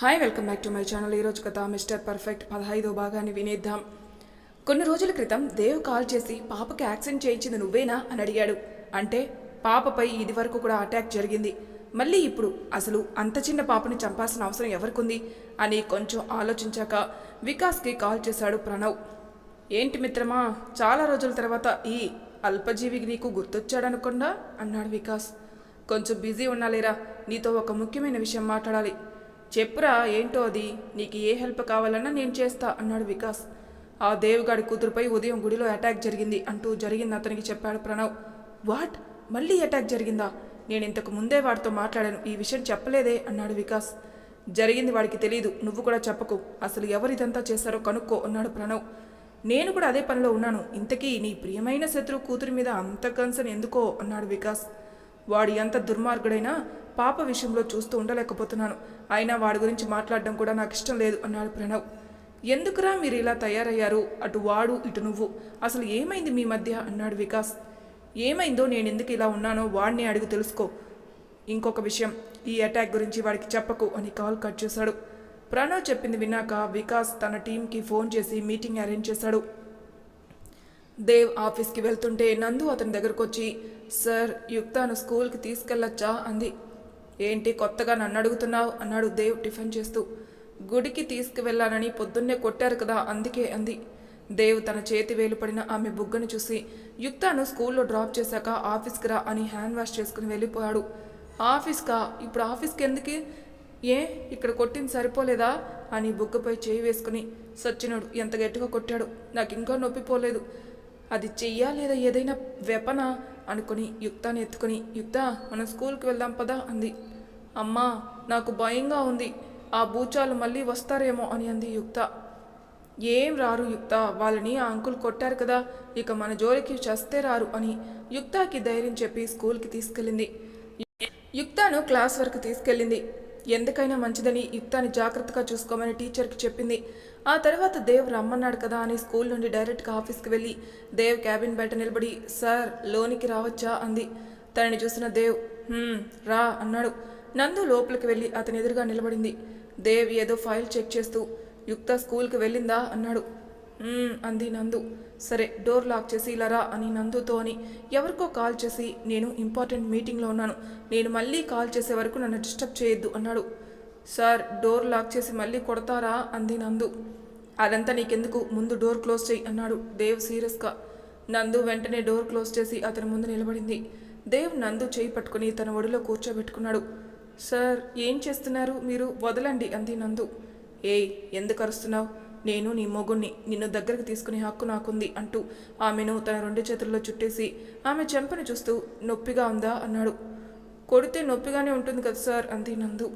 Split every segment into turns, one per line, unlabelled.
Hi welcome back to my channel ఈరోజు కథ mister perfect పదహైదో భాగాన్ని వినేద్దాం. కొన్ని రోజుల క్రితం దేవ్ కాల్ చేసి పాపకి యాక్సిడెంట్ చేయించింది నువ్వేనా అని అడిగాడు. అంటే పాపపై ఇది వరకు కూడా అటాక్ జరిగింది. మళ్ళీ ఇప్పుడు అసలు అంత చిన్న పాపని చంపాల్సిన అవసరం ఎవరికుంది అని కొంచెం ఆలోచించాక వికాస్కి కాల్ చేశాడు ప్రణవ్. ఏంటి మిత్రమా చాలా రోజుల తర్వాత ఈ అల్పజీవికి నీకు గుర్తొచ్చాడనుకుండా అన్నాడు వికాస్. కొంచెం బిజీ ఉన్నాలేరా నీతో ఒక ముఖ్యమైన విషయం మాట్లాడాలి. చెప్పురా ఏంటో అది? నీకు ఏ హెల్ప్ కావాలన్నా నేను చేస్తా అన్నాడు వికాస్. ఆ దేవుగాడి కూతురుపై ఉదయం గుడిలో అటాక్ జరిగింది అంటూ జరిగింది అతనికి చెప్పాడు ప్రణవ్. వాట్? మళ్ళీ అటాక్ జరిగిందా? నేను ఇంతకు ముందే వాడితో మాట్లాడాను ఈ విషయం చెప్పలేదే అన్నాడు వికాస్. జరిగింది వాడికి తెలియదు నువ్వు కూడా చెప్పకు. అసలు ఎవరిదంతా ఇదంతా చేశారో కనుక్కో అన్నాడు ప్రణవ్. నేను కూడా అదే పనిలో ఉన్నాను. ఇంతకీ నీ ప్రియమైన శత్రువు కూతురి మీద అంత కన్సర్న్ ఎందుకో అన్నాడు వికాస్. వాడు ఎంత దుర్మార్గుడైనా పాప విషయంలో చూస్తూ ఉండలేకపోతున్నాను. అయినా వాడి గురించి మాట్లాడడం కూడా నాకు ఇష్టం లేదు అన్నాడు ప్రణవ్. ఎందుకురా మీరు ఇలా తయారయ్యారు? అటు వాడు ఇటు నువ్వు. అసలు ఏమైంది మీ మధ్య? అన్నాడు వికాస్. ఏమైందో నేను ఎందుకు ఇలా ఉన్నానో వాడిని అడిగి తెలుసుకో. ఇంకొక విషయం ఈ అటాక్ గురించి వాడికి చెప్పకు అని కాల్ కట్ చేశాడు. ప్రణవ్ చెప్పింది విన్నాక వికాస్ తన టీంకి ఫోన్ చేసి మీటింగ్ అరేంజ్ చేశాడు. దేవ్ ఆఫీస్కి వెళ్తుంటే నందు అతని దగ్గరకు వచ్చి సార్ యుక్తాను స్కూల్కి తీసుకెళ్ళొచ్చా? అంది. ఏంటి కొత్తగా నన్ను అడుగుతున్నావు? అన్నాడు దేవ్ టిఫిన్ చేస్తూ. గుడికి తీసుకువెళ్ళానని పొద్దున్నే కొట్టారు కదా అందుకే అంది. దేవ్ తన చేతి వేలు పడిన ఆమె బుగ్గను చూసి యుక్తాను స్కూల్లో డ్రాప్ చేశాక ఆఫీస్కి రా అని హ్యాండ్ వాష్ చేసుకుని వెళ్ళిపోయాడు. ఆఫీస్కా? ఇప్పుడు ఆఫీస్కి ఎందుకు ఏ? ఇక్కడ కొట్టింది సరిపోలేదా? అని బుగ్గపై చేయి వేసుకుని సచ్చినాడు ఎంత గట్టిగా కొట్టాడు. నాకు ఇంకా నొప్పి పోలేదు. అది చెయ్యా లేదా ఏదైనా వెపనా? అనుకుని యుక్తాన్ని ఎత్తుకుని యుక్త మనం స్కూల్కి వెళ్దాం పదా అంది. అమ్మా నాకు భయంగా ఉంది. ఆ బూచాలు మళ్ళీ వస్తారేమో అని అంది యుక్త. ఏం రారు యుక్త వాళ్ళని ఆ అంకుల్ కొట్టారు కదా ఇక మన జోలికి చస్తే రారు అని యుక్తాకి ధైర్యం చెప్పి స్కూల్కి తీసుకెళ్ళింది. యుక్తాను క్లాస్ వరకు తీసుకెళ్ళింది. ఎందుకైనా మంచిదని యుక్తాన్ని జాగ్రత్తగా చూసుకోమని టీచర్కి చెప్పింది. ఆ తర్వాత దేవ్ రమ్మన్నాడు కదా అని స్కూల్ నుండి డైరెక్ట్గా ఆఫీస్కి వెళ్ళి దేవ్ క్యాబిన్ బయట నిలబడి సార్ లోనికి రావచ్చా? అంది. తనని చూసిన దేవ్ రా అన్నాడు. నందు లోపలికి వెళ్ళి అతని ఎదురుగా నిలబడింది. దేవ్ ఏదో ఫైల్ చెక్ చేస్తూ యుక్త స్కూల్కి వెళ్ళిందా? అన్నాడు. అంది నందు. సరే డోర్ లాక్ చేసి ఇలా రా అని నందుతో అని ఎవరికో కాల్ చేసి నేను ఇంపార్టెంట్ మీటింగ్లో ఉన్నాను. నేను మళ్ళీ కాల్ చేసే వరకు నన్ను డిస్టర్బ్ చేయొద్దు అన్నాడు. సార్ డోర్ లాక్ చేసి మళ్ళీ కొడతారా? అంది నందు. అదంతా నీకెందుకు? ముందు డోర్ క్లోజ్ చేయి అన్నాడు దేవ్ సీరియస్గా. నందు వెంటనే డోర్ క్లోజ్ చేసి అతని ముందు నిలబడింది. దేవ్ నందు చేయి పట్టుకుని తన ఒడిలో కూర్చోబెట్టుకున్నాడు. సార్ ఏం చేస్తున్నారు మీరు? వదలండి అంది నందు. ఏయ్ ఎందుకు అరుస్తున్నావు? నేను నీ మొగుణ్ణి నిన్ను దగ్గరకు తీసుకునే హక్కు నాకుంది అంటూ ఆమెను తన రెండు చేతుల్లో చుట్టేసి ఆమె చెంపను చూస్తూ నొప్పిగా ఉందా అన్నాడు. కొడితే నొప్పిగానే ఉంటుంది కదా సార్ అంది నందు.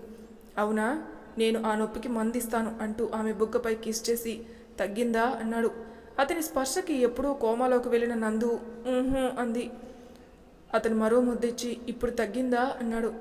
అవునా? నేను ఆ నొప్పికి మందిస్తాను అంటూ ఆమె బుగ్గపై కిస్ చేసి తగ్గిందా అన్నాడు. అతని స్పర్శకి ఎప్పుడో కోమాలోకి వెళ్ళిన నందు ఊహూ అంది. అతను మరో ముద్దిచ్చి ఇప్పుడు తగ్గిందా అన్నాడు.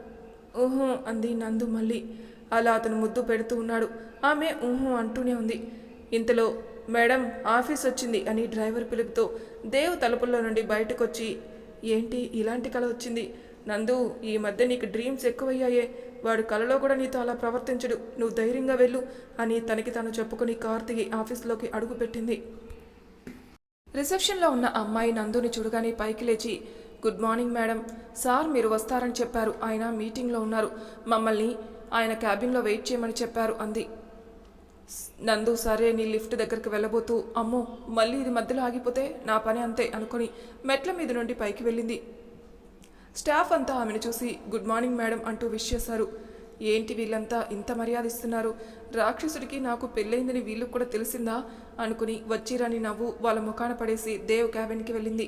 ఊహూ అంది నందు మళ్ళీ. అలా అతను ముద్దు పెడుతూ ఉన్నాడు. ఆమె ఊహూ అంటూనే ఉంది. ఇంతలో మేడం ఆఫీస్ వచ్చింది అని డ్రైవర్ పిలుపుతో దేవ్ తలుపుల్లో నుండి బయటకొచ్చి ఏంటి ఇలాంటి కళ వచ్చింది? నందు ఈ మధ్య నీకు డ్రీమ్స్ ఎక్కువయ్యాయే. వాడు కలలో కూడా నీతో అలా ప్రవర్తించడు. నువ్వు ధైర్యంగా వెళ్ళు అని తనకి తాను చెప్పుకుని కార్ ఆఫీస్లోకి అడుగుపెట్టింది రిసెప్షన్లో ఉన్న అమ్మాయి నందుని చూడగానే పైకి లేచి గుడ్ మార్నింగ్ మేడం. సార్ మీరు వస్తారని చెప్పారు. ఆయన మీటింగ్లో ఉన్నారు. మమ్మల్ని ఆయన క్యాబిన్లో వెయిట్ చేయమని చెప్పారు అంది. నందు సరే నీ లిఫ్ట్ దగ్గరికి వెళ్ళబోతూ అమ్మో మళ్ళీ ఇది మధ్యలో ఆగిపోతే నా పని అంతే అనుకుని మెట్ల మీద నుండి పైకి వెళ్ళింది. స్టాఫ్ అంతా ఆమెను చూసి గుడ్ మార్నింగ్ మేడం అంటూ విష్ చేశారు. ఏంటి వీళ్ళంతా ఇంత మర్యాద ఇస్తున్నారు రాక్షసుడికి నాకు పెళ్ళైందని వీళ్ళకు కూడా తెలిసిందా? అనుకుని వచ్చిరాని నవ్వు వాళ్ళ ముఖాన పడేసి దేవ్ క్యాబిన్కి వెళ్ళింది.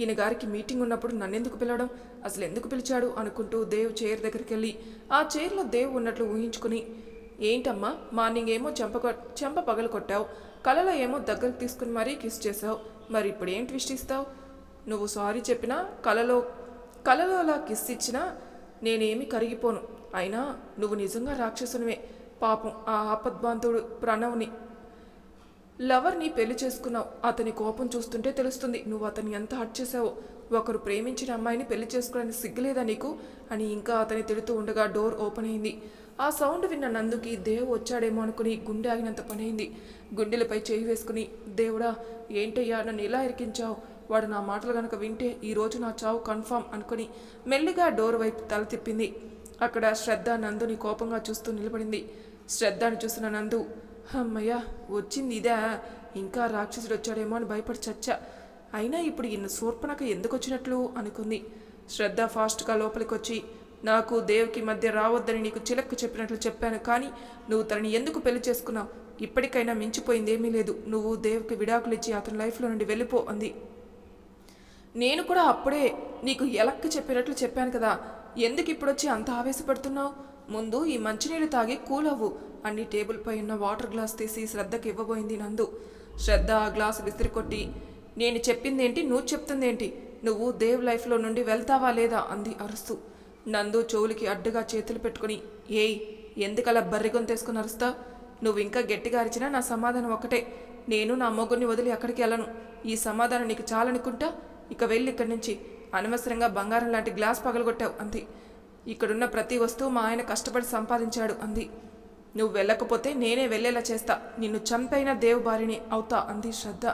ఈయన గారికి మీటింగ్ ఉన్నప్పుడు నన్నెందుకు పిలవడం? అసలు ఎందుకు పిలిచాడు? అనుకుంటూ దేవ్ చైర్ దగ్గరికి వెళ్ళి ఆ చైర్లో దేవ్ ఉన్నట్లు ఊహించుకుని ఏంటమ్మా? మార్నింగ్ ఏమో చెంప చెంప పగలు కొట్టావు. కలలో ఏమో దగ్గరకు తీసుకుని మరీ కిస్ చేసావు మరి ఇప్పుడు ఏం ట్విస్ట్ ఇస్తావు? నువ్వు సారీ చెప్పినా కలలో కలలో అలా కిస్ ఇచ్చినా నేనేమి కరిగిపోను. అయినా నువ్వు నిజంగా రాక్షసునివే. పాపం ఆ ఆపద్బాంతుడు ప్రణవ్ని లవర్ని పెళ్ళి చేసుకున్నావు. అతని కోపం చూస్తుంటే తెలుస్తుంది. నువ్వు అతన్ని ఎంత హర్ట్ చేసావో ఒకరు ప్రేమించిన అమ్మాయిని పెళ్ళి చేసుకోవడానికి సిగ్గులేదా నీకు? అని ఇంకా అతని తిడుతూ ఉండగా డోర్ ఓపెన్ అయింది. ఆ సౌండ్ విన్న నందుకి దేవు వచ్చాడేమో అనుకుని గుండె ఆగినంత పనైంది. గుండెలపై చేయి వేసుకుని దేవుడా ఏంటయ్యా నన్ను ఇలా ఇరికించావు? వాడు నా మాటలు గనక వింటే ఈరోజు నా చావు కన్ఫామ్ అనుకుని మెల్లిగా డోర్ వైపు తల తిప్పింది. అక్కడ శ్రద్ధ నందుని కోపంగా చూస్తూ నిలబడింది. శ్రద్ధను చూసిన నందు అమ్మయ్య వచ్చింది ఇదే. ఇంకా రాక్షసుడు వచ్చాడేమో అని భయపడి చచ్చా. అయినా ఇప్పుడు ఇన్న శూర్పణక ఎందుకు వచ్చినట్లు? అనుకుంది. శ్రద్ధ ఫాస్ట్గా లోపలికి వచ్చి నాకు దేవుకి మధ్య రావద్దని నీకు చిలక్కు చెప్పినట్లు చెప్పాను కానీ నువ్వు తనని ఎందుకు పెళ్ళి చేసుకున్నావు? ఇప్పటికైనా మించిపోయింది ఏమీ లేదు. నువ్వు దేవుకి విడాకులు ఇచ్చి అతని లైఫ్లో నుండి వెళ్ళిపో అంది. నేను కూడా అప్పుడే నీకు ఎలక్కి చెప్పినట్లు చెప్పాను కదా ఎందుకు ఇప్పుడొచ్చి అంత ఆవేశపడుతున్నావు? ముందు ఈ మంచినీళ్ళు తాగి కూల్ అవ్వు అన్ని టేబుల్పై ఉన్న వాటర్ గ్లాస్ తీసి శ్రద్ధకి ఇవ్వబోయింది నందు. శ్రద్ధ ఆ విసిరి విసిరికొట్టి నేను చెప్పిందేంటి? నువ్వు చెప్తుందేంటి? నువ్వు దేవ్ లైఫ్లో నుండి వెళ్తావా లేదా? అంది అరుస్తూ. నందు చెవులకి అడ్డుగా చేతులు పెట్టుకుని ఏయ్ ఎందుకలా బర్రిగొంతేసుకుని అరుస్తా నువ్వు ఇంకా గట్టిగా అరిచినా నా సమాధానం ఒకటే నేను నా మొగ్గుని వదిలి అక్కడికి వెళ్ళను. ఈ సమాధానం నీకు చాలనుకుంటా? ఇక వెళ్ళి ఇక్కడి నుంచి. అనవసరంగా బంగారం లాంటి గ్లాస్ పగలగొట్టావు అంది. ఇక్కడున్న ప్రతి వస్తువు మా ఆయన కష్టపడి సంపాదించాడు అంది. నువ్వు వెళ్ళకపోతే నేనే వెళ్ళేలా చేస్తా. నిన్ను చంపైన దేవుబారిని అవుతా అంది శ్రద్ధ.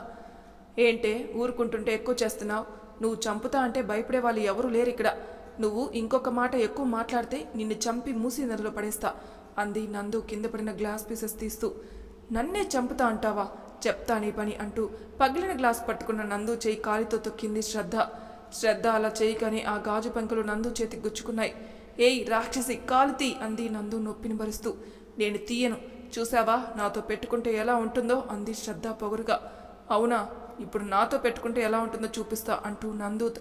ఏంటే ఊరుకుంటుంటే ఎక్కువ చేస్తున్నావు. నువ్వు చంపుతా అంటే భయపడే వాళ్ళు ఎవరూ లేరు ఇక్కడ నువ్వు ఇంకొక మాట ఎక్కువ మాట్లాడితే నిన్ను చంపి మూసి నదిలో పడేస్తా అంది నందు కింద పడిన గ్లాస్ పీసెస్ తీస్తూ. నన్నే చంపుతా అంటావా? చెప్తా నీ పని అంటూ పగిలిన గ్లాస్ పట్టుకున్న నందు చేయి కాలితో తొక్కింది శ్రద్ధ. శ్రద్ధ అలా చేయగానే ఆ గాజు పెంకులు నందు చేతికి గుచ్చుకున్నాయి. ఏయ్ రాక్షసి కాలుతీ అంది నందు నొప్పిని భరిస్తూ. నేను తీయను. చూసావా నాతో పెట్టుకుంటే ఎలా ఉంటుందో అంది శ్రద్ధ పొగరుగా. అవునా? ఇప్పుడు నాతో పెట్టుకుంటే ఎలా ఉంటుందో చూపిస్తా అంటూ నందు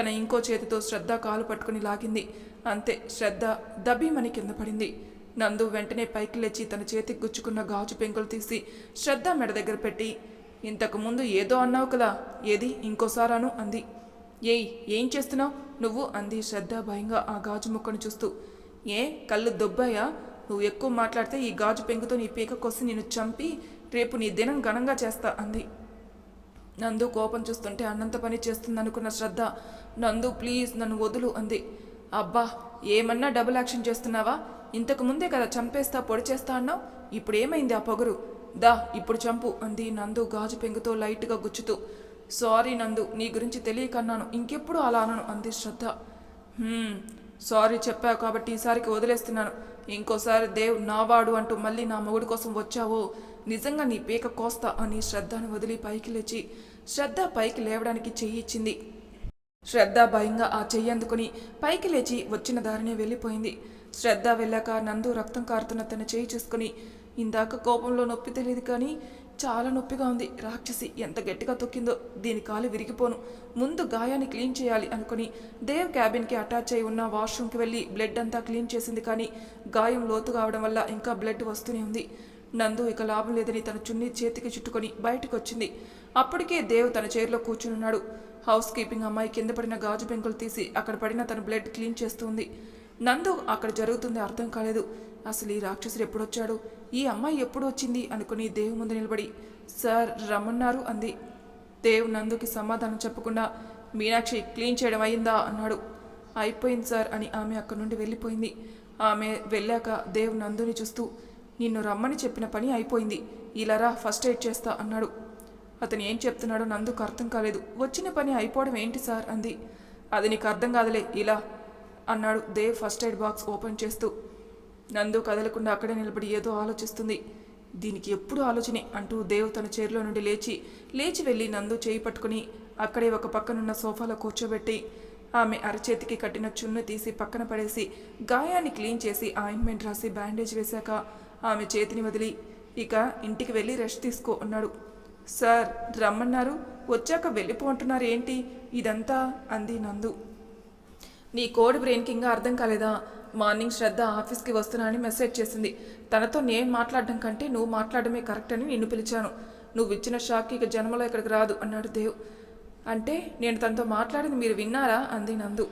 తన ఇంకో చేతితో శ్రద్ధ కాలు పట్టుకుని లాగింది. అంతే శ్రద్ధ దబీమని కింద పడింది. నందు వెంటనే పైకి లేచి తన చేతికి గుచ్చుకున్న గాజు పెంకులు తీసి శ్రద్ధ మెడ దగ్గర పెట్టి ఇంతకు ముందు ఏదో అన్నావు కదా ఏది? ఇంకోసారాను? అంది. ఏయ్ ఏం చేస్తున్నావు? నువ్వు అంది శ్రద్ధ భయంగా ఆ గాజు ముక్కను చూస్తూ. ఏ కళ్ళు దొబ్బాయా? నువ్వు ఎక్కువ మాట్లాడితే ఈ గాజు పెంకుతో నీ పీక కొసి నిన్ను చంపి రేపు నీ దినం ఘనంగా చేస్తా అంది. నందు కోపం చూస్తుంటే అన్నంత పని చేస్తుందనుకున్న శ్రద్ధ నందు ప్లీజ్ నన్ను వదులు అంది. అబ్బా ఏమన్నా డబుల్ యాక్షన్ చేస్తున్నావా? ఇంతకు ముందే కదా చంపేస్తా పొడి చేస్తా అన్నావు? ఇప్పుడు ఏమైంది ఆ పొగరు? దా ఇప్పుడు చంపు అంది నందు గాజు పెంగుతో లైట్గా గుచ్చుతూ. సారీ నందు నీ గురించి తెలియకన్నాను ఇంకెప్పుడు అలా అనను అంది శ్రద్ధ. సారీ చెప్పావు కాబట్టి ఈసారికి వదిలేస్తున్నాను. ఇంకోసారి దేవ్ నావాడు అంటూ మళ్ళీ నా మొగుడు కోసం వచ్చావో? నిజంగా నీ పీక కోస్తా అని శ్రద్ధను వదిలి పైకి లేచి శ్రద్ధ పైకి లేవడానికి చెయ్యి ఇచ్చింది. శ్రద్ధ భయంగా ఆ చెయ్యి అందుకుని పైకి లేచి వచ్చిన దారినే వెళ్ళిపోయింది. శ్రద్ధ వెళ్ళాక నందు రక్తం కారుతున్న తన చేయి చూసుకుని ఇందాక కోపంలో నొప్పి తెలియదు కానీ చాలా నొప్పిగా ఉంది. రాక్షసి ఎంత గట్టిగా తొక్కిందో దీని కాలు విరిగిపోను. ముందు గాయాన్ని క్లీన్ చేయాలి అనుకుని దేవ్ క్యాబిన్కి అటాచ్ అయి ఉన్న వాష్రూమ్కి వెళ్ళి బ్లడ్ అంతా క్లీన్ చేసింది కానీ గాయం లోతు కావడం వల్ల ఇంకా బ్లడ్ వస్తూనే ఉంది. నందు ఇక లాభం లేదని తన చున్నీ చేతికి చుట్టుకొని బయటకు వచ్చింది అప్పటికే దేవ్ తన చైర్లో కూర్చునున్నాడు. హౌస్ కీపింగ్ అమ్మాయి కింద పడిన గాజు పెంకులు తీసి అక్కడ పడిన తన బ్లడ్ క్లీన్ చేస్తుంది. నందు అక్కడ జరుగుతుంది అర్థం కాలేదు. అసలు ఈ రాక్షసుడు ఎప్పుడొచ్చాడు? ఈ అమ్మాయి ఎప్పుడు వచ్చింది అనుకుని దేవ్ ముందు నిలబడి సార్ రమ్మన్నారు అంది. దేవ్ నందుకి సమాధానం చెప్పకుండా మీనాక్షి క్లీన్ చేయడం అయిందా? అన్నాడు. అయిపోయింది సార్ అని ఆమె అక్కడి నుండి వెళ్ళిపోయింది. ఆమె వెళ్ళాక దేవ్ నందుని చూస్తూ నిన్ను రమ్మని చెప్పిన పని అయిపోయింది. ఇలారా ఫస్ట్ ఎయిడ్ చేస్తా అన్నాడు. అతను ఏం చెప్తున్నాడో నందుకు అర్థం కాలేదు. వచ్చిన పని అయిపోవడం ఏంటి సార్? అంది. అది నీకు అర్థం కాదులే ఇలా అన్నాడు Dev first aid box open చేస్తూ. నందు కదలకుండా అక్కడే నిలబడి ఏదో ఆలోచిస్తుంది. దీనికి ఎప్పుడు ఆలోచనే అంటూ దేవ్ తన చైర్లో నుండి లేచి లేచి వెళ్ళి నందు చేయి పట్టుకుని అక్కడే ఒక పక్కనున్న సోఫాలో కూర్చోబెట్టి ఆమె అరచేతికి కట్టిన చున్ను తీసి పక్కన పడేసి గాయాన్ని క్లీన్ చేసి ఆయింట్మెంట్ రాసి బ్యాండేజ్ వేశాక ఆమె చేతిని వదిలి ఇక ఇంటికి వెళ్ళి రెస్ట్ తీసుకో అన్నాడు. సార్ రమ్మన్నారు. వచ్చాక వెళ్ళిపో అంటున్నారు ఏంటి? ఇదంతా? అంది నందు. నీ కోడ్ బ్రెయిన్కి ఇంకా అర్థం కాలేదా? మార్నింగ్ శ్రద్ధ ఆఫీస్కి వస్తున్నా అని మెసేజ్ చేసింది. తనతో నేను మాట్లాడడం కంటే నువ్వు మాట్లాడమే కరెక్ట్ అని నిన్ను పిలిచాను. నువ్వు ఇచ్చిన షాక్ ఇక జన్మలో ఇక్కడికి రాదు అన్నాడు దేవ్. అంటే నేను తనతో మాట్లాడింది మీరు విన్నారా? అంది నందు.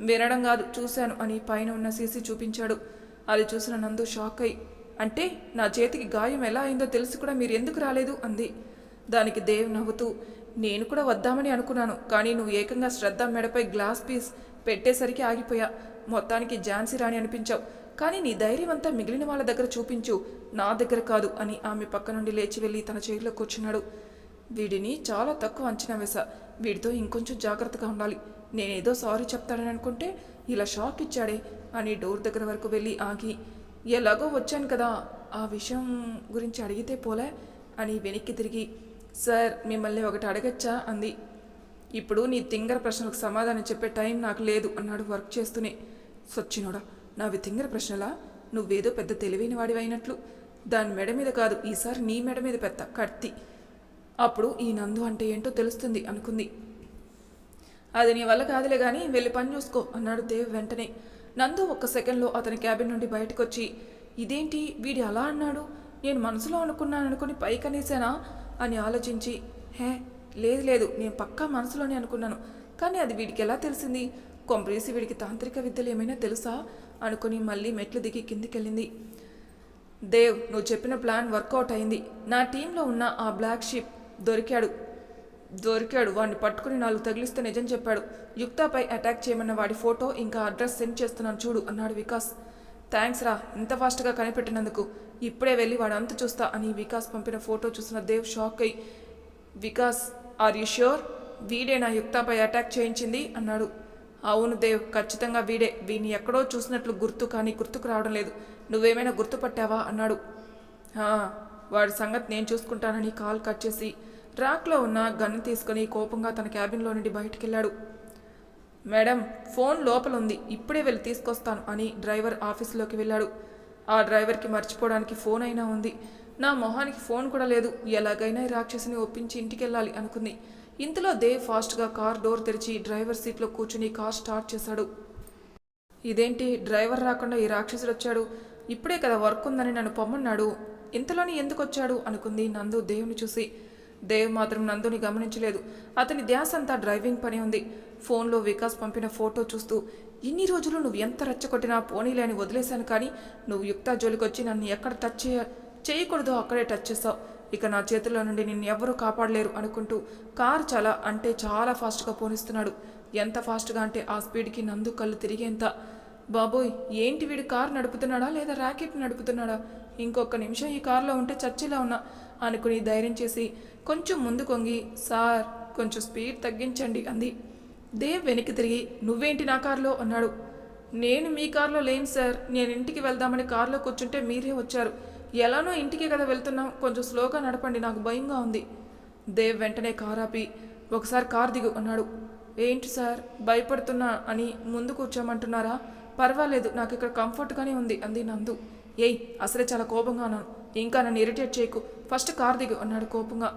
వినడం కాదు చూశాను అని పైన ఉన్న సీసీ చూపించాడు. అది చూసిన నందు షాక్ అయి అంటే నా చేతికి గాయం ఎలా అయిందో తెలిసి కూడా మీరు ఎందుకు రాలేదు అంది. దానికి దేవ్ నవ్వుతూ నేను కూడా వద్దామని అనుకున్నాను కానీ నువ్వు ఏకంగా శ్రద్ధ మెడపై గ్లాస్ పీస్ పెట్టేసరికి ఆగిపోయా. మొత్తానికి ఝాన్సీ రాణి అనిపించావు కానీ నీ ధైర్యం అంతా మిగిలిన వాళ్ళ దగ్గర చూపించు నా దగ్గర కాదు అని ఆమె పక్క నుండి లేచి వెళ్ళి తన చేతిలో కూర్చున్నాడు. వీడిని చాలా తక్కువ అంచనా వేశా వీడితో ఇంకొంచెం జాగ్రత్తగా ఉండాలి. నేనేదో సారీ చెప్తానని అనుకుంటే ఇలా షాక్ ఇచ్చాడే అని డోర్ దగ్గర వరకు వెళ్ళి ఆగి ఎలాగో వచ్చాను కదా ఆ విషయం గురించి అడిగితే పోలే అని వెనక్కి తిరిగి సార్ మిమ్మల్ని ఒకటి అడగచ్చా? అంది. ఇప్పుడు నీ తింగర ప్రశ్నలకు సమాధానం చెప్పే టైం నాకు లేదు అన్నాడు వర్క్ చేస్తూనే. సొచ్చినోడా నావి తింగర ప్రశ్నలా? నువ్వేదో పెద్ద తెలివైన వాడివైనట్లు. దాని మెడ మీద కాదు ఈసారి నీ మెడ మీద పెద్ద కత్తి. అప్పుడు ఈ నందు అంటే ఏంటో తెలుస్తుంది అనుకుంది. అది నీ వల్ల కాదులే కానీ వెళ్ళి పని చూసుకో అన్నాడు దేవ్ వెంటనే. నందు ఒక్క సెకండ్లో అతని క్యాబిన్ నుండి బయటకు వచ్చి ఇదేంటి? వీడు అలా అన్నాడు? నేను మనసులో అనుకున్నాను అనుకుని పైకనేసానా అని ఆలోచించి హే లేదు లేదు నేను పక్కా మనసులోనే అనుకున్నాను. కానీ అది వీడికి ఎలా తెలిసింది? కొంపరేసి వీడికి తాంత్రిక విద్యలు ఏమైనా తెలుసా? అనుకుని మళ్ళీ మెట్లు దిగి కిందికెళ్ళింది. దేవ్ నువ్వు చెప్పిన ప్లాన్ వర్కౌట్ అయింది. నా టీంలో ఉన్న ఆ బ్లాక్ షిప్ దొరికాడు. దొరికాడు. వాడిని పట్టుకుని నాలుగు తగిలిస్తే నిజం చెప్పాడు. యుక్తాపై అటాక్ చేయమన్న వాడి ఫోటో ఇంకా అడ్రస్ సెండ్ చేస్తున్నాను చూడు అన్నాడు వికాస్. థ్యాంక్స్ రా ఇంత ఫాస్ట్గా కనిపెట్టినందుకు. ఇప్పుడే వెళ్ళి వాడు అంత చూస్తా అని వికాస్ పంపిన ఫోటో చూసిన దేవ్ షాక్ అయి వికాస్ ఆర్ యు ష్యూర్? వీడే నా యుక్తాపై అటాక్ చేయించింది అన్నాడు. అవును దేవ్ ఖచ్చితంగా వీడే. వీని ఎక్కడో చూసినట్లు గుర్తు కానీ గుర్తుకు రావడం లేదు. నువ్వేమైనా గుర్తుపట్టావా? అన్నాడు. వాడి సంగతి నేను చూసుకుంటానని కాల్ కట్ చేసి ట్రాక్లో ఉన్న గన్ను తీసుకుని కోపంగా తన క్యాబిన్లో నుండి బయటికెళ్ళాడు. మేడం ఫోన్ లోపల ఉంది ఇప్పుడే వెళ్ళి తీసుకొస్తాను అని డ్రైవర్ ఆఫీసులోకి వెళ్ళాడు. ఆ డ్రైవర్కి మర్చిపోవడానికి ఫోన్ అయినా ఉంది. నా మొహానికి ఫోన్ కూడా లేదు. ఎలాగైనా ఈ రాక్షసిని ఒప్పించి ఇంటికి వెళ్ళాలి అనుకుంది. ఇంతలో దేవ్ ఫాస్ట్గా కార్ డోర్ తెరిచి డ్రైవర్ సీట్లో కూర్చుని కార్ స్టార్ట్ చేశాడు. ఇదేంటి? డ్రైవర్ రాకుండా ఈ రాక్షసుడు వచ్చాడు. ఇప్పుడే కదా వర్క్ ఉందని నన్ను పొమ్మన్నాడు. ఇంతలోని ఎందుకు వచ్చాడు అనుకుంది నందు దేవుని చూసి. దేవ్ మాత్రం నందుని గమనించలేదు. అతని ధ్యాస అంతా డ్రైవింగ్ పని ఉంది. ఫోన్లో వికాస్ పంపిన ఫోటో చూస్తూ ఇన్ని రోజులు నువ్వు ఎంత రెచ్చగొట్టినా పోనీలే అని వదిలేశాను కానీ నువ్వు యుక్తా జోలికొచ్చి నన్ను ఎక్కడ టచ్ చేయ చేయకూడదో అక్కడే టచ్ చేస్తావు ఇక నా చేతుల్లో నుండి నిన్ను ఎవ్వరూ కాపాడలేరు అనుకుంటూ కారు చాలా అంటే చాలా ఫాస్ట్గా పోనిస్తున్నాడు. ఎంత ఫాస్ట్గా అంటే ఆ స్పీడ్కి నందు కళ్ళు తిరిగేంత బాబోయ్ ఏంటి వీడు కార్ నడుపుతున్నాడా లేదా ర్యాకెట్ నడుపుతున్నాడా? ఇంకొక నిమిషం ఈ కారులో ఉంటే చర్చిలో ఉన్నా. అనుకుని ధైర్యం చేసి కొంచెం ముందు కొంగి సార్ కొంచెం స్పీడ్ తగ్గించండి అంది. దేవ్ వెనక్కి తిరిగి నువ్వేంటి నా కారులో? అన్నాడు. నేను మీ కారులో లేను సార్. నేను ఇంటికి వెళ్దామని కారులో కూర్చుంటే మీరే వచ్చారు. ఎలానో ఇంటికి కదా వెళ్తున్నాం. కొంచెం స్లోగా నడపండి నాకు భయంగా ఉంది. దేవ్ వెంటనే కారు ఆపి ఒకసారి కార్ దిగు అన్నాడు. ఏంటి సార్? భయపడుతున్నా అని ముందు కూర్చోమంటున్నారా? పర్వాలేదు నాకు ఇక్కడ కంఫర్ట్గానే ఉంది అంది నందు. ఏయ్ అసలే చాలా కోపంగా ఉన్నాను. ఇంకా నన్ను ఇరిటేట్ చేయకు. ఫస్ట్ కార్ దిగు అన్నాడు కోపంగా.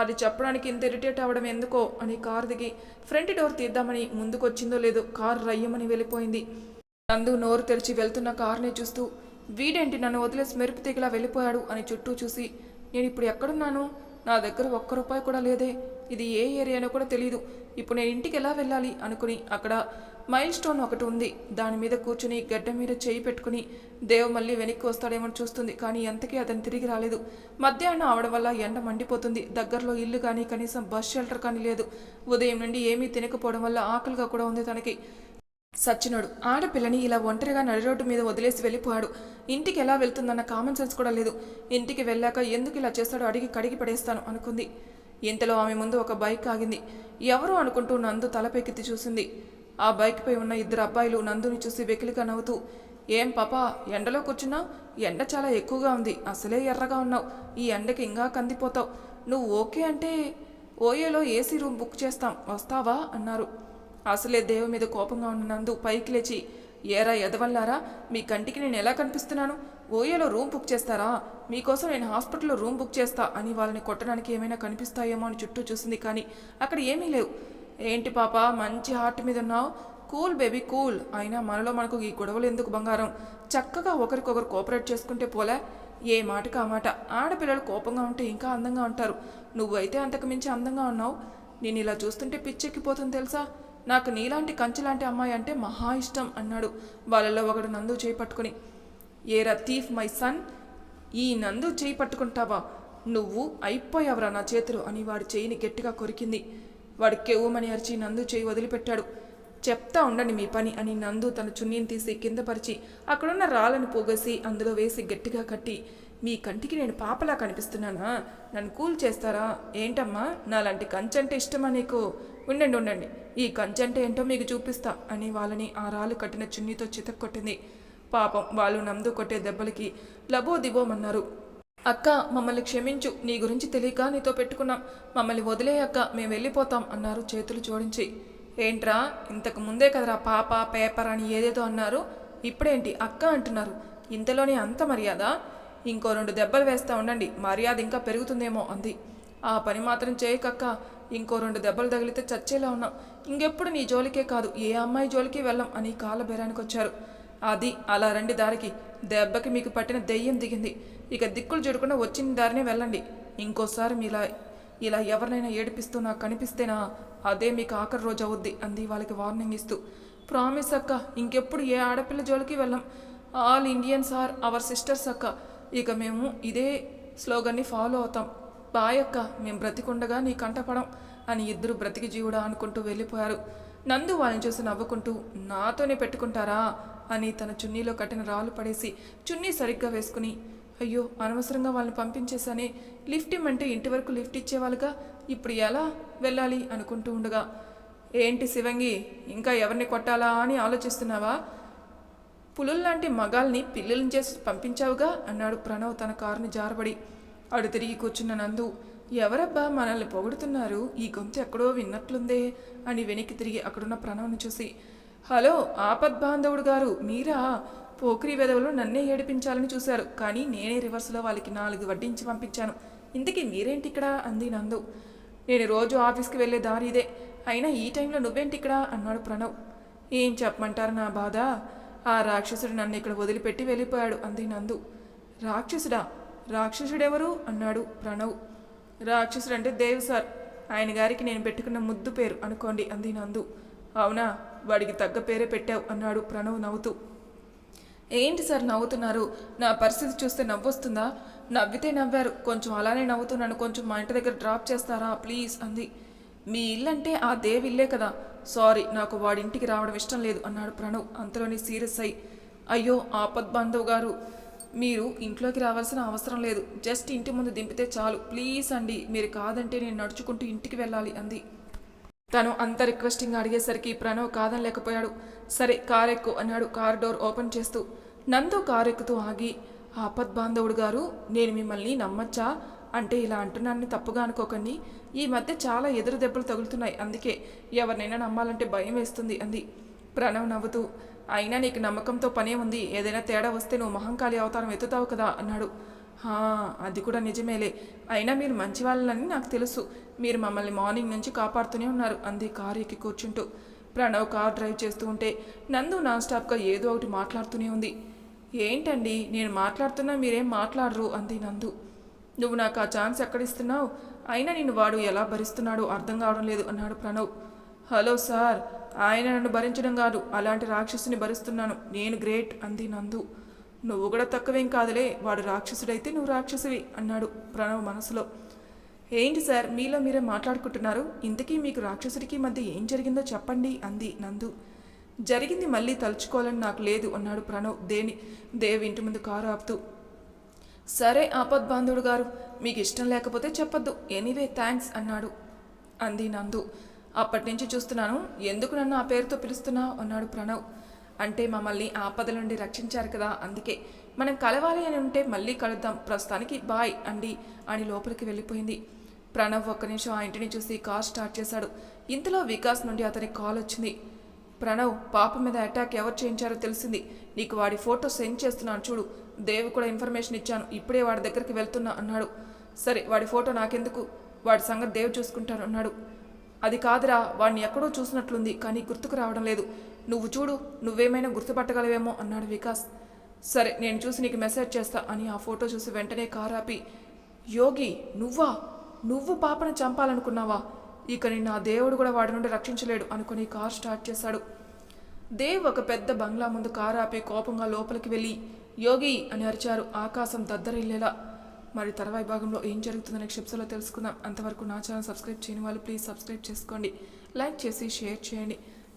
అది చెప్పడానికి ఇంత ఇరిటేట్ అవ్వడం ఎందుకో అని కార్ దిగి ఫ్రంట్ డోర్ తీద్దామని ముందుకొచ్చిందో లేదో కార్ రయ్యమని వెళ్ళిపోయింది. నందు నోరు తెరిచి వెళ్తున్న కార్ని చూస్తూ వీడేంటి నన్ను వదిలేసి మెరుపు తెగిలా వెళ్ళిపోయాడు అని చుట్టూ చూసి నేను ఇప్పుడు ఎక్కడున్నాను? నా దగ్గర ఒక్క రూపాయి కూడా లేదే. ఇది ఏ ఏరియానో కూడా తెలియదు ఇప్పుడు నేను ఇంటికి ఎలా వెళ్ళాలి? అనుకుని అక్కడ మైల్ స్టోన్ ఒకటి ఉంది. దాని మీద కూర్చుని గడ్డ మీద చేయి పెట్టుకుని దేవ్ మళ్ళీ వెనక్కి వస్తాడేమో చూస్తుంది కానీ ఎంతకీ అతను తిరిగి రాలేదు. మధ్యాహ్నం అవడం వల్ల ఎండ మండిపోతుంది. దగ్గరలో ఇల్లు కానీ కనీసం బస్ షెల్టర్ కానీ లేదు. ఉదయం నుండి ఏమీ తినకపోవడం వల్ల ఆకలిగా కూడా ఉంది తనకి. సచ్చినోడు ఆడపిల్లని ఇలా ఒంటరిగా నడి రోడ్డు మీద వదిలేసి వెళ్ళిపోయాడు. ఇంటికి ఎలా వెళ్తుందన్న కామన్ సెన్స్ కూడా లేదు. ఇంటికి వెళ్ళాక ఎందుకు ఇలా చేస్తాడో అడిగి కడిగి పడేస్తాను అనుకుంది. ఇంతలో ఆమె ముందు ఒక బైక్ ఆగింది. ఎవరు అనుకుంటూ నందు తలపైకెత్తి చూసింది. ఆ బైక్పై ఉన్న ఇద్దరు అబ్బాయిలు నందుని చూసి వెకిలిగా నవ్వుతూ ఏం పాపా ఎండలో కూర్చున్నా? ఎండ చాలా ఎక్కువగా ఉంది. అసలే ఎర్రగా ఉన్నావు. ఈ ఎండకి ఇంకా కందిపోతావు. నువ్వు ఓకే అంటే ఓయేలో ఏసీ రూమ్ బుక్ చేస్తాం. వస్తావా? అన్నారు. అసలే దేవు మీద కోపంగా ఉన్న నందు పైకి లేచి ఏరా ఎదవల్లారా మీ కంటికి నేను ఎలా కనిపిస్తున్నాను? ఓయేలో రూమ్ బుక్ చేస్తారా? మీకోసం నేను హాస్పిటల్లో రూమ్ బుక్ చేస్తా అని వాళ్ళని కొట్టడానికి ఏమైనా కనిపిస్తాయేమో అని చుట్టూ చూసింది కానీ అక్కడ ఏమీ లేవు. ఏంటి పాప మంచి హార్ట్ మీద ఉన్నావు? Cool baby cool. అయినా మనలో మనకు ఈ గొడవలు ఎందుకు బంగారం? చక్కగా ఒకరికొకరు కోఆపరేట్ చేసుకుంటే పోలే. ఏ మాటకు ఆ మాట. ఆడపిల్లలు కోపంగా ఉంటే ఇంకా అందంగా ఉంటారు. నువ్వైతే అంతకుమించి అందంగా ఉన్నావు. నేను ఇలా చూస్తుంటే పిచ్చెక్కిపోతుంది తెలుసా? నాకు నీలాంటి కంచెలాంటి అమ్మాయి అంటే మహా ఇష్టం అన్నాడు వాళ్ళలో ఒకడు నందు చేయి పట్టుకుని. ఏరా రతీఫ్ మై సన్ ఈ నందు చేయి పట్టుకుంటావా? నువ్వు అయిపోయావురా నా చేతులు అని వాడి చేయిని గట్టిగా కొరికింది. వాడు కెవ్వుమని అరిచి నందు చేయి వదిలిపెట్టాడు. చెప్తా ఉండండి మీ పని అని నందు తన చున్నీని తీసి కిందపరిచి అక్కడున్న రాళ్ళను పోగేసి అందులో వేసి గట్టిగా కట్టి మీ కంటికి నేను పాపలా కనిపిస్తున్నానా? నన్ను కూల్ చేస్తారా? ఏంటమ్మా? నాలాంటి కంచంటే ఇష్టమా నీకు? ఉండండి ఉండండి. ఈ కంచంటే ఏంటో మీకు చూపిస్తా అని వాళ్ళని ఆ రాళ్ళు కట్టిన చున్నీతో చితక్కొట్టింది. పాపం వాళ్ళు నందు కొట్టే దెబ్బలకి లబో దిబోమన్నారు. అక్క మమ్మల్ని క్షమించు. నీ గురించి తెలియక నీతో పెట్టుకున్నాం. మమ్మల్ని వదిలే అక్క మేము వెళ్ళిపోతాం అన్నారు చేతులు జోడించి. ఏంట్రా ఇంతకు ముందే కదరా పాప పేపర్ అని ఏదేదో అన్నారు. ఇప్పుడేంటి అక్క అంటున్నారు. ఇంతలోనే అంత మర్యాద? ఇంకో రెండు దెబ్బలు వేస్తా ఉండండి మర్యాద ఇంకా పెరుగుతుందేమో అంది. ఆ పని మాత్రం చేయకక్క ఇంకో రెండు దెబ్బలు తగిలితే చచ్చేలా ఉన్నాం. ఇంకెప్పుడు నీ జోలికే కాదు ఏ అమ్మాయి జోలికి వెళ్ళం అని కాళ్ళ బేరానికి వచ్చారు అది అలా రండి దారికి. దెబ్బకి మీకు పట్టిన దెయ్యం దిగింది. ఇక దిక్కులు చెడకుండా వచ్చిన దారినే వెళ్ళండి. ఇంకోసారి మీలా ఇలా ఎవరినైనా ఏడిపిస్తూ నాకు కనిపిస్తేనా అదే మీకు ఆఖరి రోజు అవుద్ది అంది వాళ్ళకి వార్నింగ్ ఇస్తూ. ప్రామిస్ అక్క ఇంకెప్పుడు ఏ ఆడపిల్ల జోలికి వెళ్ళం? All Indians are our sisters అక్క. ఇక మేము ఇదే స్లోగన్ని ఫాలో అవుతాం. బాయ్ అక్క మేము బ్రతికుండగా నీ కంటపడం అని ఇద్దరు బ్రతికి జీవుడా అనుకుంటూ వెళ్ళిపోయారు. నందు వాళ్ళని చూసి నవ్వుకుంటూ నాతోనే పెట్టుకుంటారా? అని తన చున్నీలో కట్టిన రాళ్ళు పడేసి చున్నీ సరిగ్గా వేసుకుని అయ్యో అనవసరంగా వాళ్ళని పంపించేసానే లిఫ్ట్ ఇమ్మంటే ఇంటి వరకు లిఫ్ట్ ఇచ్చేవాళ్ళుగా. ఇప్పుడు ఎలా వెళ్ళాలి అనుకుంటూ ఉండగా ఏంటి శివంగి ఇంకా ఎవరిని కొట్టాలా అని ఆలోచిస్తున్నావా? పులుల్లాంటి మగాల్ని పిల్లల్ని చేసి పంపించావుగా? అన్నాడు ప్రణవ్ తన కారుని జారబడి. అడు తిరిగి కూర్చున్న నందు ఎవరబ్బా మనల్ని పొగుడుతున్నారు? ఈ గొంతు ఎక్కడో విన్నట్లుందే అని వెనక్కి తిరిగి అక్కడున్న ప్రణవ్ని చూసి హలో ఆపద్ బాంధవుడు గారు మీరా? పోకిరి వెధవులు నన్నే ఏడిపించాలని చూశారు. కానీ నేనే రివర్స్లో వాళ్ళకి నాలుగు వడ్డించి పంపించాను. ఇంతకీ మీరేంటి ఇక్కడ? అంది నందు. నేను రోజు ఆఫీస్కి వెళ్ళే దారి ఇదే. అయినా ఈ టైంలో నువ్వేంటి ఇక్కడ? అన్నాడు ప్రణవ్. ఏం చెప్పమంటారు నా బాధ? ఆ రాక్షసుడు నన్ను ఇక్కడ వదిలిపెట్టి వెళ్ళిపోయాడు అంది నందు. రాక్షసుడా? రాక్షసుడెవరు? అన్నాడు ప్రణవ్. రాక్షసుడు అంటే దేవ్ సార్. ఆయన గారికి నేను పెట్టుకున్న ముద్దు పేరు అనుకోండి అంది నందు. అవునా? వాడికి తగ్గ పేరే పెట్టావు అన్నాడు ప్రణవ్ నవ్వుతూ. ఏంటి సార్ నవ్వుతున్నారు? నా పరిస్థితి చూస్తే నవ్వొస్తుందా? నవ్వితే నవ్వారు. కొంచెం అలానే నవ్వుతున్నాను. కొంచెం మా ఇంటి దగ్గర డ్రాప్ చేస్తారా? ప్లీజ్ అంది. మీ ఇల్లంటే ఆ దేవిల్లే కదా. సారీ నాకు వాడి ఇంటికి రావడం ఇష్టం లేదు అన్నాడు ప్రణవ్. అంతలోని సీరియస్ అయి. అయ్యో ఆపద్ బాంధవ్ గారు. మీరు ఇంట్లోకి రావాల్సిన అవసరం లేదు. జస్ట్ ఇంటి ముందు దింపితే చాలు. ప్లీజ్ అండి మీరు కాదంటే నేను నడుచుకుంటూ ఇంటికి వెళ్ళాలి అంది. తను అంత రిక్వెస్టింగ్ అడిగేసరికి ప్రణవ్ కాదనలేకపోయాడు. సరే కార్ ఎక్కు అన్నాడు. కార్ డోర్ ఓపెన్ చేస్తూ. నందు కారు ఎక్కుతూ ఆగి ఆపద్ బాంధవుడు గారు నేను మిమ్మల్ని నమ్మచ్చా? అంటే ఇలా అంటున్నానని తప్పుగా అనుకోకండి. ఈ మధ్య చాలా ఎదురు దెబ్బలు తగులుతున్నాయి. అందుకే ఎవరినైనా నమ్మాలంటే భయం వేస్తుంది అంది. ప్రణవ్ నవ్వుతూ అయినా నీకు నమ్మకంతో పనే ఉంది. ఏదైనా తేడా వస్తే నువ్వు మహంకాళి అవతారం ఎత్తుతావు కదా అన్నాడు. అది కూడా నిజమేలే. అయినా మీరు మంచి వాళ్ళని నాకు తెలుసు. మీరు మమ్మల్ని మార్నింగ్ నుంచి కాపాడుతూనే ఉన్నారు. అంది కారు ఎక్కి కూర్చుంటూ. ప్రణవ్ కార్ డ్రైవ్ చేస్తూ ఉంటే నందు నాన్ స్టాప్గా ఏదో ఒకటి మాట్లాడుతూనే ఉంది. ఏంటండి నేను మాట్లాడుతున్నా మీరేం మాట్లాడరు? అంది నందు. నువ్వు నాకు ఆ ఛాన్స్ ఎక్కడిస్తున్నావు? అయినా నిన్ను వాడు ఎలా భరిస్తున్నాడో అర్థం కావడం లేదు అన్నాడు ప్రణవ్. హలో సార్ ఆయన నన్ను భరించడం కాదు. అలాంటి రాక్షసుని భరిస్తున్నాను. నేను గ్రేట్ అంది నందు. నువ్వు కూడా తక్కువేం కాదులే వాడు రాక్షసుడైతే నువ్వు రాక్షసువి అన్నాడు ప్రణవ్ మనసులో. ఏంటి సార్ మీలో మీరే మాట్లాడుకుంటున్నారు? ఇంతకీ మీకు రాక్షసుడికి మధ్య ఏం జరిగిందో చెప్పండి అంది నందు. జరిగింది మళ్ళీ తలుచుకోవాలని నాకు లేదు అన్నాడు ప్రణవ్ దేని దేవ్ ఇంటి ముందు కారు ఆపుతూ. సరే ఆపద్ బాంధవుడు గారు మీకు ఇష్టం లేకపోతే చెప్పొద్దు. ఎనీవే థ్యాంక్స్ అన్నాడు అంది నందు. అప్పటి నుంచి చూస్తున్నాను ఎందుకు నన్ను ఆ పేరుతో పిలుస్తున్నావు? అన్నాడు ప్రణవ్. అంటే మమ్మల్ని ఆపదల నుండి రక్షించారు కదా అందుకే మనం కలవాలి అని ఉంటే మళ్ళీ కలుద్దాం. ప్రస్తుతానికి బాయ్ అండి అని లోపలికి వెళ్ళిపోయింది. ప్రణవ్ ఒక్క నిమిషం ఆ ఇంటిని చూసి కార్ స్టార్ట్ చేశాడు. ఇంతలో వికాస్ నుండి అతనికి కాల్ వచ్చింది. ప్రణవ్ పాప మీద అటాక్ ఎవరు చేయించారో తెలిసింది. నీకు వాడి ఫోటో సెండ్ చేస్తున్నాను చూడు. దేవి కూడా ఇన్ఫర్మేషన్ ఇచ్చాను. ఇప్పుడే వాడి దగ్గరికి వెళ్తున్నా అన్నాడు. సరే వాడి ఫోటో నాకెందుకు? వాడి సంగతి దేవు చూసుకుంటాను అన్నాడు. అది కాదురా వాడిని ఎక్కడో చూసినట్లుంది కానీ గుర్తుకు రావడం లేదు. నువ్వు చూడు నువ్వేమైనా గుర్తుపట్టగలవేమో అన్నాడు వికాస్. సరే నేను చూసి నీకు మెసేజ్ చేస్తా అని ఆ ఫోటో చూసి వెంటనే కారు ఆపి యోగి నువ్వా? నువ్వు పాపను చంపాలనుకున్నావా? ఇక నిన్న ఆ దేవుడు కూడా వాడి నుండి రక్షించలేడు అనుకుని కార్ స్టార్ట్ చేశాడు. దేవ్ ఒక పెద్ద బంగ్లా ముందు కారు ఆపి కోపంగా లోపలికి వెళ్ళి యోగి అని అరిచారు ఆకాశం దద్దరిల్లేలా. మరి తర్వాయి భాగంలో ఏం జరుగుతుందనే క్షిప్సలో తెలుసుకుందాం. అంతవరకు నా ఛానల్ సబ్స్క్రైబ్ చేయని వాళ్ళు ప్లీజ్ సబ్స్క్రైబ్ చేసుకోండి. లైక్ చేసి షేర్ చేయండి.